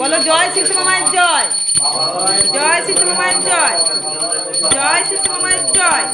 বলো, জয় শিবশ্যামা মায়ের জয়। জয় শিবশ্যামা মায়ের জয়। জয় শিবশ্যামা মায়ের জয়।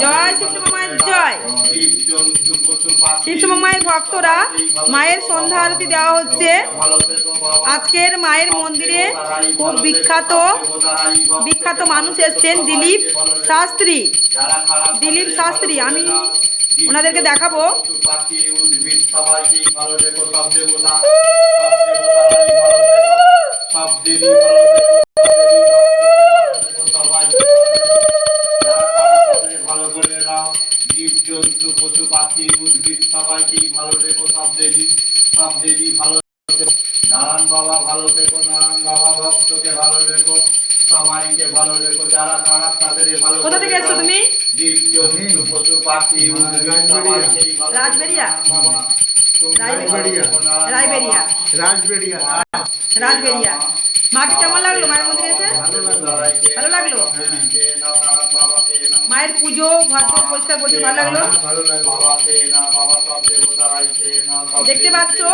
জয় শিবশ্যামা মায়ের জয়। শিবশ্যামা মায়ের ভক্তরা মায়ের সন্ধ্যা আরতি দেওয়া হচ্ছে। আজকের মায়ের মন্দিরে খুব বিখ্যাত বিখ্যাত মানুষ এসছেন দিলীপ শাস্ত্রী। দিলীপ শাস্ত্রী, আমি ওনাদেরকে দেখাবো। পশু পাখি উদ্ভিদ সবাইকেই ভালো রেখো সব দেবী। সব দেবী ভালো। নারায়ণ বাবা ভালো থেকো নারায়ণ বাবা ভক্তকে ভালো রেখো সবাইকে ভালো রেখো যারা খারাপ তাদের ভালো কোথা থেকে এসছো তুমি? রাজবেরিয়া? রাজবেরিয়া। রাজবেরিয়া। মাকে কেমন লাগল মায়ের মন্দিরে এসে? ভালো লাগল। মায়ের পুজো ঘর পরিষ্কার করতে ভালো লাগল? দেখতে পাচ্ছো?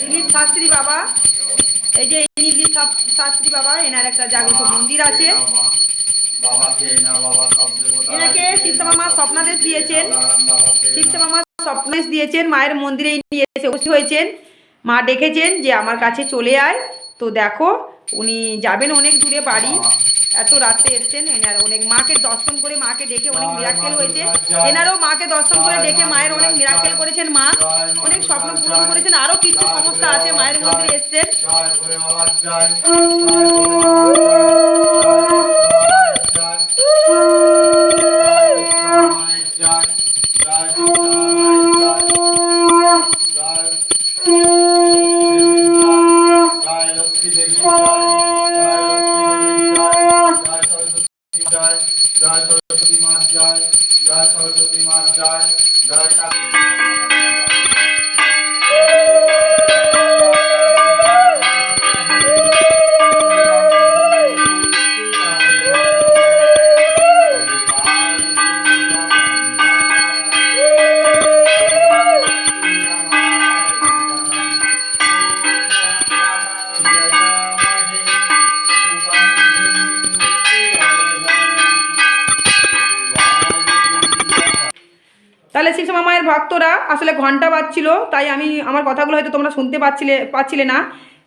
দিলীপ শাস্ত্রী বাবা। এই যে দিলীপ শাস্ত্রী বাবা এনার একটা জাগ্রত মন্দির আছে। এনাকে স্বপ্নাদেশ দিয়েছেন। শিবশ্যামা মা স্বপ্নাদেশ দিয়েছেন মায়ের মন্দিরে ইনি এসে উপস্থিত হয়েছেন। মা ডেকেছেন যে আমার কাছে চলে আয়। তো দেখো উনি যাবেন অনেক দূরে বাড়ি। এত রাত্রে এসছেন এনার অনেক মাকে দর্শন করে মাকে ডেকে অনেক মিরাক্কেল হয়েছে। এনারও মাকে দর্শন করে ডেকে মায়ের অনেক মিরাক্কেল করেছেন মা। অনেক স্বপ্ন পূরণ করেছেন। আরও কিছু সমস্যা আছে মায়ের মন্দিরে এসছেন। জয় করে আসলে ঘণ্টা বাজছিল, তাই আমি আমার কথাগুলো হয়তো তোমরা শুনতে পাচ্ছিলে পাচ্ছিলে না।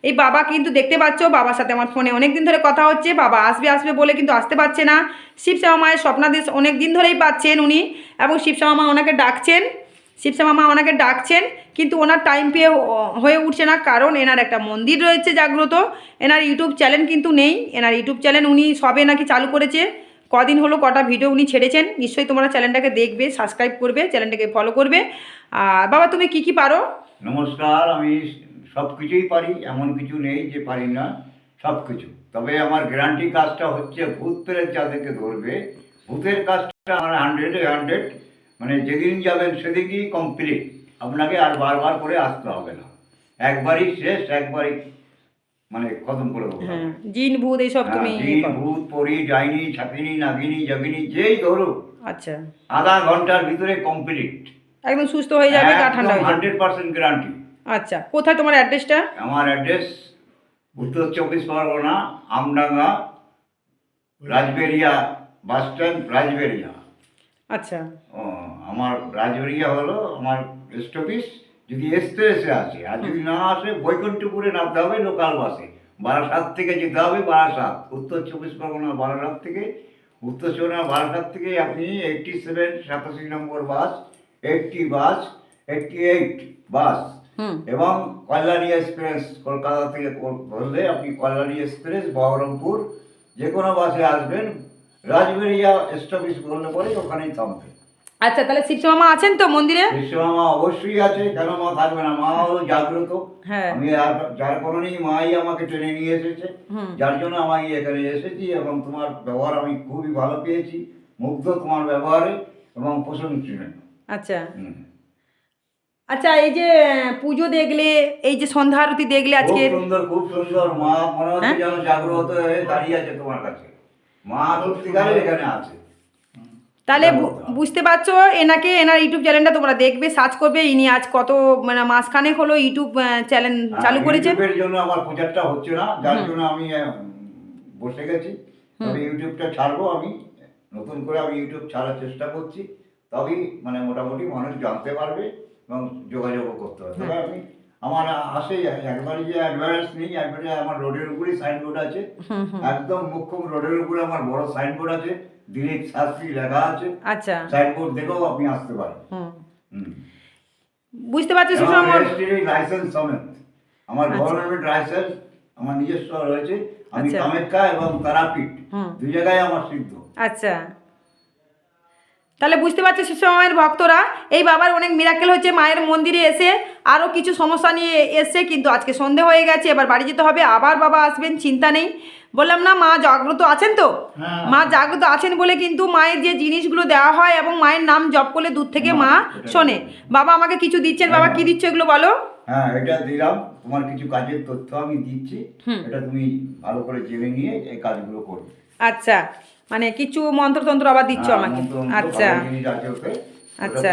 এই বাবা কিন্তু দেখতে পাচ্ছ, বাবার সাথে আমার ফোনে অনেক দিন ধরে কথা হচ্ছে, বাবা আসবে আসবে বলে কিন্তু আসতে পারছে না। শিবশ্যামা মায়ের স্বপ্নাদেশ অনেক দিন ধরেই পাচ্ছেন উনি, এবং শিবশ্যামা মা ওনাকে ডাকছেন শিবশ্যামা মা ওনাকে ডাকছেন, কিন্তু ওনার টাইম পেয়ে হয়ে উঠছে না, কারণ এনার একটা মন্দির রয়েছে জাগ্রত, এনার ইউটিউব চ্যানেল কিন্তু নেই, এনার ইউটিউব চ্যানেল উনি সবে নাকি চালু করেছে। কদিন হলো কটা ভিডিও উনি ছেড়েছেন, নিশ্চয়ই তোমরা চ্যানেলটাকে দেখবে সাবস্ক্রাইব করবে চ্যানেলটাকে ফলো করবে। আর বাবা, তুমি কি কি পারো? নমস্কার, আমি সব কিছুই পারি, এমন কিছু নেই যে পারি না, সব কিছু। তবে আমার গ্যারান্টি কাজটা হচ্ছে ভূত প্রেত যাদেরকে ধরবে। ভূতের কাজটা আমার হান্ড্রেডে হান্ড্রেড মানে যেদিন যাবেন সেদিনই কমপ্লিট আপনাকে আর বারবার করে আসতে হবে না। একবারই শেষ, একবারই মানে খতম করে দেবো হ্যাঁ জিন ভূত এইসব তুমি হ্যাঁ, ইয়ে জিন। ভূত পরি ডাইনি ছাপিনি নাগিনি যোগিনী যেই ধরুক আচ্ছা। আধা ঘণ্টার ভিতরে কমপ্লিট একদম সুস্থ হয়ে যাবে গা ঠান্ডা হয়ে যাবে। হান্ড্রেড পার্সেন্ট গ্যারান্টি আচ্ছা কোথায় তোমার অ্যাড্রেসটা? আমার address Uttar Chabbish Pargana Amdanga Rajberia bus stand Rajberia. আচ্ছা। ও, আমার রাজবেরিয়া হলো আমার স্টপিস যদি এক্সপ্রেসে আসে আর যদি না আসে বৈকুণ্ঠপুরে নামতে হবে লোকাল বাসে। বারাসাত থেকে যেতে হবে বারাসাত। উত্তর চব্বিশ পরগনা বারাসাত থেকে উত্তর চব্বিশ বারাসাত থেকে আপনি এইটটি সেভেন সাতাশি নম্বর bus eighty bus eighty eight bus এবং কল্যাণী এক্সপ্রেস কলকাতা থেকে ধরলে আপনি কল্যাণী এক্সপ্রেস বহরমপুর যে কোনো বাসে আসবেন। রাজবেরিয়া স্টপিস বললে পরে ওখানেই থামবে। আচ্ছা তাহলে শিবশ্যামা মা আছেন তো মন্দিরে? বিশ্বমা অবশ্যই আছে কেন মা থাকবে না? মা হলো জাগ্রত। হ্যাঁ। আমি যার কারণেই মাই আমাকে টেনে নিয়ে এসেছে। যার জন্য আমি এখানে এসেছি এবং তোমার ব্যবহার আমি খুবই ভালো পেয়েছি মুগ্ধ তোমার ব্যবহারে এবং প্রশংসনীয়। আচ্ছা। আচ্ছা এই যে পুজো দেখলে এই যে সন্ধ্যা আরতি দেখলে খুব আজকে সুন্দর খুব সুন্দর। মা মনে হচ্ছে হ্যাঁ? যেন জাগ্রত হয়ে দাঁড়িয়ে আছে তোমার কাছে। মা সত্যিকারের এখানে আছে। তাহলে বলতে হবে। বুঝতে পারছ এনাকে এনার ইউটিউব চ্যানেলটা তোমরা দেখবে সার্চ করবে ইনি আজ কত মানে মাসখানেক হলো ইউটিউব চ্যানেল চালু আর করেছেন। ইউটিউবের জন্য আমার প্রচারটা হচ্ছে না যার জন্য আমি বসে গেছি। তবে ইউটিউবটা ছাড়বো আমি নতুন করে আমি ইউটিউব ছাড়ার চেষ্টা করছি। তবেই মানে মোটামুটি মানুষ জানতে পারবে এবং যোগাযোগও করতে হবে তবে আমি আমার আসে একবারই যে অ্যাডভার্টাইজ নেই অ্যাডভার্টাইজ আমার রোডের উপরেই সাইনবোর্ড আছে। একদম মুখ্য রোডের উপরে আমার বড় সাইনবোর্ড আছে। দিলীপ শাস্ত্রী লেখা আছে। আচ্ছা। সাইনবোর্ড দেখেও আপনি আসতে পারেন। বুঝতে পারছি এবং লাইসেন্স সমেত। আমার আচ্ছা। গভর্নমেন্ট লাইসেন্স আমার নিজস্ব রয়েছে। আমি আচ্ছা। কামাখ্যা এবং তারাপীঠ। দুই জায়গায় আমার সিদ্ধ। আচ্ছা। তাহলে বুঝতে পারছ সুষমা মায়ের ভক্তরা? এই বাবার অনেক মিরাকেল হচ্ছে মায়ের মন্দিরে এসে আরও কিছু সমস্যা নিয়ে এসছে কিন্তু আজকে সন্ধে হয়ে গেছে এবার বাড়ি যেতে হবে আবার বাবা আসবেন চিন্তা নেই। বললাম না মা জাগ্রত আছেন তো? হ্যাঁ। মা জাগ্রত আছেন বলে কিন্তু মায়ের যে জিনিসগুলো দেওয়া হয় এবং মায়ের নাম জপ করলে দূর থেকে মা শোনে। বাবা আমাকে কিছু দিচ্ছেন? বাবা কি দিচ্ছে এগুলো বলো? হ্যাঁ এটা দিলাম। তোমার কিছু কাজের তথ্য আমি দিচ্ছি। এটা তুমি ভালো করে জেনে নিয়ে এই কাজগুলো করবে। আচ্ছা। মানে কিছু মন্ত্রতন্ত্র আবার দিচ্ছ হ্যাঁ, আমাকে। আচ্ছা। আচ্ছা।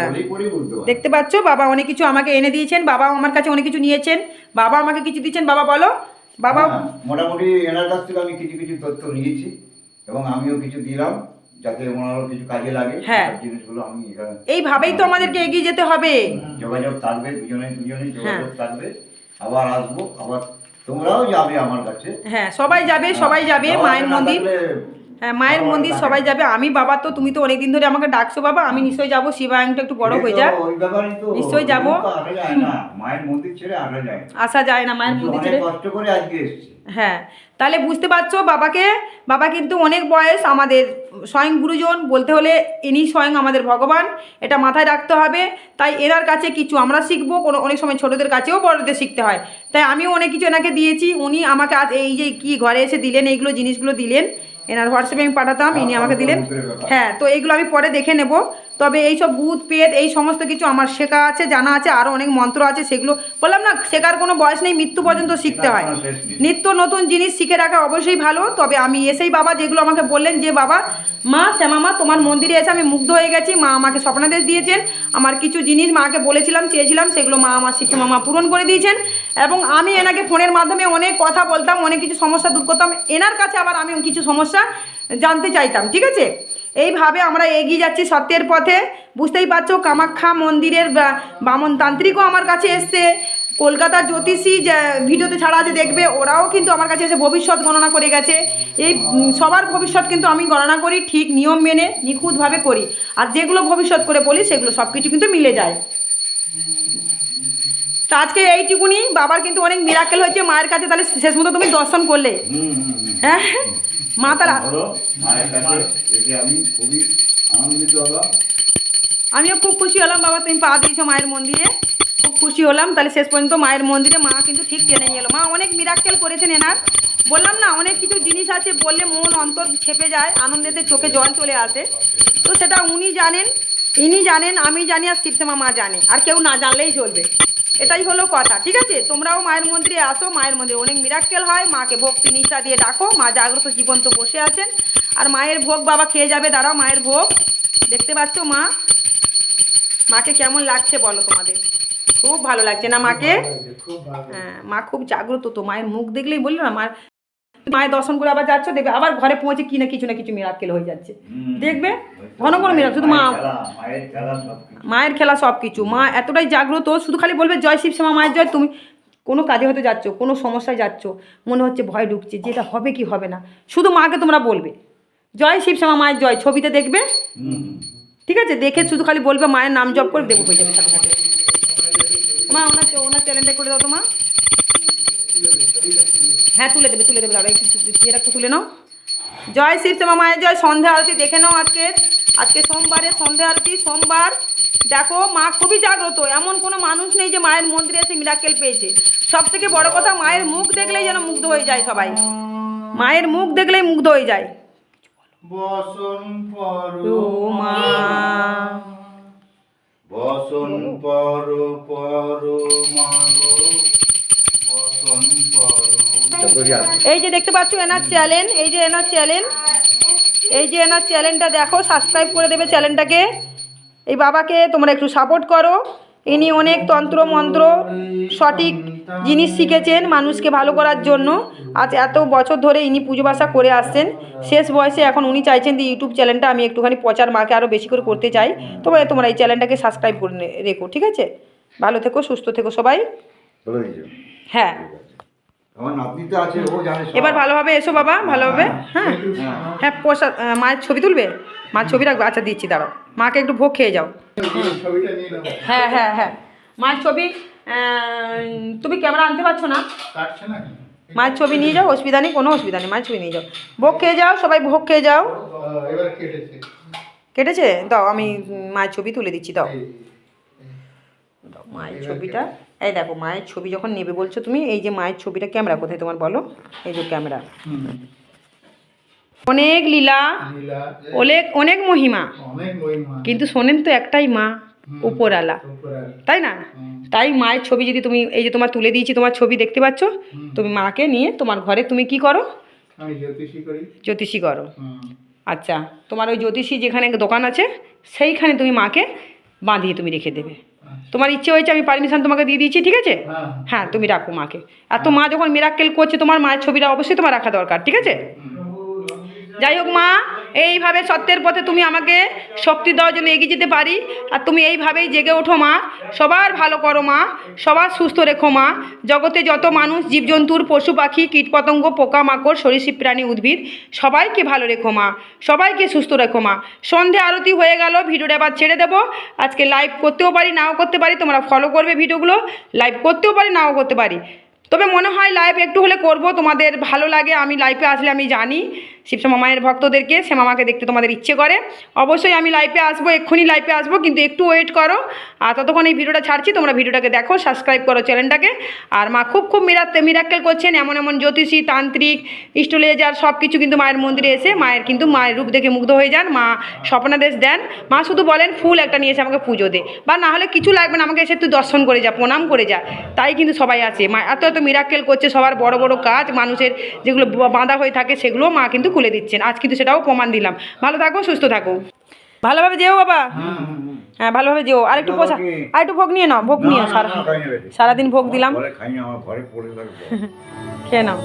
দেখতে পাচ্ছো বাবা অনেক কিছু আমাকে এনে দিয়েছেন বাবা আমার কাছে অনেক কিছু নিয়েছেন বাবা আমাকে কিছু দিচ্ছেন বাবা বলো। বাবা হ্যাঁ, মোটামুটি এনার কাছ থেকে আমি কিছু কিছু তথ্য নিয়েছি এবং আমিও কিছু দিলাম যাতে ওনারও কিছু কাজে লাগে। হ্যাঁ। জিনিসগুলো আমি এইভাবেই তো আমাদেরকে এগিয়ে যেতে হবে। যোগাযোগ থাকবে দুজনে দুজনে হ্যাঁ। যোগাযোগ থাকবে। আবার আসব আবার তোমরাও যাবে আমার কাছে। হ্যাঁ সবাই যাবে সবাই যাবে মায়ের মন্দির। হ্যাঁ মায়ের মন্দির সবাই যাবে আমি বাবা তো তুমি তো অনেকদিন ধরে আমাকে ডাকছো বাবা আমি নিশ্চয়ই যাব শিবায়নটা একটু বড় হয়ে যাক। নিশ্চয়ই যাব। আসা যায় না মায়ের মন্দির ছেড়ে কষ্ট করে আজকে হ্যাঁ তাহলে বুঝতে পারছ বাবাকে বাবা কিন্তু অনেক বয়স আমাদের স্বয়ং গুরুজন বলতে হলে ইনি স্বয়ং আমাদের ভগবান এটা মাথায় রাখতে হবে। তাই এনার কাছে কিছু আমরা শিখব কোনো অনেক সময় ছোটোদের কাছেও বড়দের শিখতে হয়। তাই আমিও অনেক কিছু এনাকে দিয়েছি উনি আমাকে আজ এই যে কি ঘরে এসে দিলেন এইগুলো জিনিসগুলো দিলেন। এনার হোয়াটসঅ্যাপে আমি পাঠাতাম ইনি আমাকে দিলেন। হ্যাঁ তো এইগুলো আমি পরে দেখে নেব। তবে এই সব ভূত পেত এই সমস্ত কিছু আমার শেখা আছে জানা আছে আরও অনেক মন্ত্র আছে সেগুলো বললাম না শেখার কোনো বয়স নেই মৃত্যু পর্যন্ত শিখতে হয়। নিত্য নতুন জিনিস শিখে রাখা অবশ্যই ভালো তবে আমি এসেই বাবা যেগুলো আমাকে বললেন যে বাবা মা শ্যামা মা তোমার মন্দিরে এসে আমি মুগ্ধ হয়ে গেছি মা আমাকে স্বপ্নাদেশ দিয়েছেন আমার কিছু জিনিস মাকে বলেছিলাম চেয়েছিলাম সেগুলো মা আমার শিক্ষা মামা পূরণ করে দিয়েছেন এবং আমি এনাকে ফোনের মাধ্যমে অনেক কথা বলতাম অনেক কিছু সমস্যা দূর করতাম এনার কাছে আবার আমি কিছু সমস্যা জানতে চাইতাম ঠিক আছে এইভাবে আমরা এগিয়ে যাচ্ছি সত্যের পথে। বুঝতেই পারছ কামাখ্যা মন্দিরের বা- বামন তান্ত্রিকও আমার কাছে এসছে। কলকাতার জ্যোতিষী যে ভিডিওতে ছাড়া আছে দেখবে ওরাও কিন্তু আমার কাছে এসে ভবিষ্যৎ গণনা করে গেছে। এই সবার ভবিষ্যৎ কিন্তু আমি গণনা করি ঠিক নিয়ম মেনে নিখুঁতভাবে করি। আর যেগুলো ভবিষ্যৎ করে বলি সেগুলো সব কিছু কিন্তু মিলে যায়। তা আজকে এইটুকুনি বাবার কিন্তু অনেক মিরাকেল হয়েছে মায়ের কাছে তাহলে শেষ মতো তুমি দর্শন করলে। হুম। হ্যাঁ। মা তারা মায়ের কাছে এসে আমি খুবই আনন্দিত হলাম। আমিও খুব খুশি হলাম বাবা তুমি পা দিয়েছ মায়ের মন্দিরে। খুব খুশি হলাম তাহলে শেষ পর্যন্ত মায়ের মন্দিরে মা কিন্তু ঠিক টেনে নিয়ে এলো। মা অনেক মিরাক্কেল করেছেন এনার। বললাম না অনেক কিছু জিনিস আছে বললে মন অন্তর ছেপে যায় আনন্দেতে চোখে জল চলে আসে। তো সেটা উনি জানেন ইনি জানেন আমি জানি আর শিবসেমা মা জানে আর কেউ না জানলেই চলবে। এটাই হলো কথা ঠিক আছে? তোমরাও মায়ের মন্দিরে আসো মায়ের মন্দিরে অনেক মিরাক্কেল হয় মাকে ভক্তি নিষ্ঠা দিয়ে ডাকো মা জাগ্রত জীবন্ত বসে আছেন। আর মায়ের ভোগ বাবা খেয়ে যাবে দাঁড়াও মায়ের ভোগ। দেখতে পাচ্ছ মা? মাকে কেমন লাগছে বলো তোমাদের? খুব ভালো লাগছে না মাকে? হ্যাঁ মা খুব জাগ্রত তো মায়ের মুখ দেখলেই বলল না মার মায়ের দর্শন করে আবার যাচ্ছ দেখবে আবার ঘরে পৌঁছে কি না কিছু না কিছু মিরাক্কেল হয়ে যাচ্ছে। দেখবে? ঘন ঘন মিরাক্কেল শুধু মা মায়ের খেলা, সব কিছু। মা এতটাই জাগ্রত শুধু খালি বলবে জয় শিব শ্যামা মায়ের জয়। তুমি কোনো কাজে হয়তো যাচ্ছ কোনো সমস্যায় যাচ্ছ মনে হচ্ছে ভয় ঢুকছে যে এটা হবে কি হবে না। শুধু মাকে তোমরা বলবে জয় শিব শ্যামা মায়ের জয়। ছবিতে দেখবে। ঠিক আছে? দেখে শুধু খালি বলবে মায়ের নাম জপ করে দেবো হয়ে যাবে সাথে সাথে। মা ওনার ওনার চ্যানেলটা করে দাও তো মা। হ্যাঁ তুলে দেবে তুলে দেবে দাঁড়া একটু দিয়ে রাখো, তুলে নাও। জয় শিব শ্যামা মায়ের জয় সন্ধ্যা আরতি, দেখে নাও আজকে। আজকে সোমবারে সন্ধ্যা আরতি, সোমবার। দেখো, মা খুবই জাগ্রত, এমন কোনো মানুষ নেই যে মায়ের মন্দিরে এসে মিরাকেল পেয়েছে। সব থেকে বড় কথা, মায়ের মুখ দেখলেই যেন মুগ্ধ হয়ে যায় সবাই। মায়ের মুখ দেখলেই মুগ্ধ হয়ে যায় বসন পর তা করি আর। এই যে দেখতে পাচ্ছ এনার চ্যালেঞ্জ, এই যে এনার চ্যালেঞ্জ, এই যে এনার চ্যানেলটা দেখো সাবস্ক্রাইব করে দেবে চ্যানেলটাকে এই বাবাকে তোমরা একটু সাপোর্ট করো। ইনি অনেক তন্ত্র মন্ত্র, সঠিক জিনিস শিখেছেন মানুষকে ভালো করার জন্য। আজ এত বছর ধরে ইনি পুজো বাসা করে আসছেন। শেষ বয়সে এখন উনি চাইছেন যে ইউটিউব চ্যানেলটা আমি একটুখানি প্রচার মাকে আরও বেশি করে করতে চাই। তোমরা তোমরা এই চ্যানেলটাকে সাবস্ক্রাইব করে রেখো, ঠিক আছে? ভালো থেকো, সুস্থ থেকো সবাই। হ্যাঁ। আমার নাতনি তো আছে ও জানে এবার ভালোভাবে এসো বাবা ভালোভাবে হ্যাঁ? হ্যাঁ। হ্যাঁ প্রসাদ মায়ের ছবি তুলবে? মায়ের ছবি রাখবে? আচ্ছা দিচ্ছি দাঁড়াও। মাকে একটু ভোগ খেয়ে যাও। হ্যাঁ হ্যাঁ হ্যাঁ। মায়ের ছবি তুমি ক্যামেরা আনতে পারছ না? মায়ের ছবি নিয়ে যাও অসুবিধা নেই কোনো অসুবিধা নেই মায়ের ছবি নিয়ে যাও। ভোগ খেয়ে যাও সবাই ভোগ খেয়ে যাও। কেটেছে। কেটেছে? দাও আমি মায়ের ছবি তুলে দিচ্ছি দাও। মায়ের ছবিটা। এই দেখো মায়ের ছবি যখন নেবে বলছো তুমি এই যে মায়ের ছবিটা ক্যামেরা কোথায় তোমার বলো? এই যে ক্যামেরা। অনেক লীলা অনেক অনেক মহিমা। কিন্তু শোনেন তো একটাই মা উপরালা। তাই না? তাই মায়ের ছবি যদি তুমি এই যে তোমার তুলে দিয়েছি তোমার ছবি দেখতে পাচ্ছ তুমি মাকে নিয়ে তোমার ঘরে তুমি কি করো? জ্যোতিষী করো। আচ্ছা তোমার ওই জ্যোতিষী যেখানে দোকান আছে সেইখানে তুমি মাকে বাঁধিয়ে তুমি রেখে দেবে। তোমার ইচ্ছে হয়েছে আমি পারমিশন তোমাকে দিয়ে দিয়েছি ঠিক আছে? হ্যাঁ। হ্যাঁ তুমি রাখো মাকে। আর তো মা যখন মিরাক্কেল করছে তোমার মায়ের ছবিটা অবশ্যই তোমার রাখা দরকার ঠিক আছে? যাই হোক মা, এইভাবে সত্যের পথে তুমি আমাকে শক্তি দেওয়ার জন্য এগিয়ে যেতে পারি। আর তুমি এইভাবেই জেগে ওঠো মা। সবার ভালো করো মা। সবার সুস্থ রেখো মা। জগতে যত মানুষ, জীবজন্তুর, পশু পাখি, কীটপতঙ্গ, পোকামাকড়, সরীসৃপ, প্রাণী, উদ্ভিদ, সবাইকে ভালো রেখো মা। সবাইকে সুস্থ রেখো মা। সন্ধে আরতি হয়ে গেল, ভিডিওটা আবার ছেড়ে দেবো। আজকে লাইভ করতেও পারি, নাও করতে পারি। তোমরা ফলো করবে ভিডিওগুলো লাইভ করতেও পারি, নাও করতে পারি। তবে মনে হয় লাইভ একটু হলে করব। তোমাদের ভালো লাগে, আমি লাইভে আসলে আমি জানি। শিবশ্যামা মায়ের ভক্তদেরকে সে মামাকে দেখতে তোমাদের ইচ্ছে করে। অবশ্যই আমি লাইভে আসব, এক্ষুনি লাইভে আসব, কিন্তু একটু ওয়েট করো। আর ততক্ষণ এই ভিডিওটা ছাড়ছি, তোমরা ভিডিওটাকে দেখো সাবস্ক্রাইব করো চ্যানেলটাকে আর মা খুব খুব মিরাতে মিরাক্কেল করছেন, এমন এমন জ্যোতিষী, তান্ত্রিক স্টোলেজার সব কিছু কিন্তু মায়ের মন্দিরে এসে মায়ের কিন্তু মায়ের রূপ দেখে মুগ্ধ হয়ে যান, মা স্বপ্নাদেশ দেন। মা শুধু বলেন, ফুল একটা নিয়ে এসে আমাকে পুজো দে। বা না হলে কিছু লাগবে না, আমাকে এসে তুই দর্শন করে যা, প্রণাম করে যা। তাই কিন্তু সবাই আছে মা এত এত মিরাক্কেল করছে, সবার বড় বড় কাজ, মানুষের যেগুলো বাঁধা হয়ে থাকে, সেগুলো মা কিন্তু খুলে দিচ্ছেন। আজ কিন্তু সেটাও প্রমাণ দিলাম। ভালো থাকো সুস্থ থাকো। ভালোভাবে যেও বাবা। হ্যাঁ ভালোভাবে যেও। আর একটু পোষা আর একটু ভোগ নিয়ে নাও ভোগ নিয়ে সারা। সারাদিন ভোগ দিলাম। খেয়ে নাও।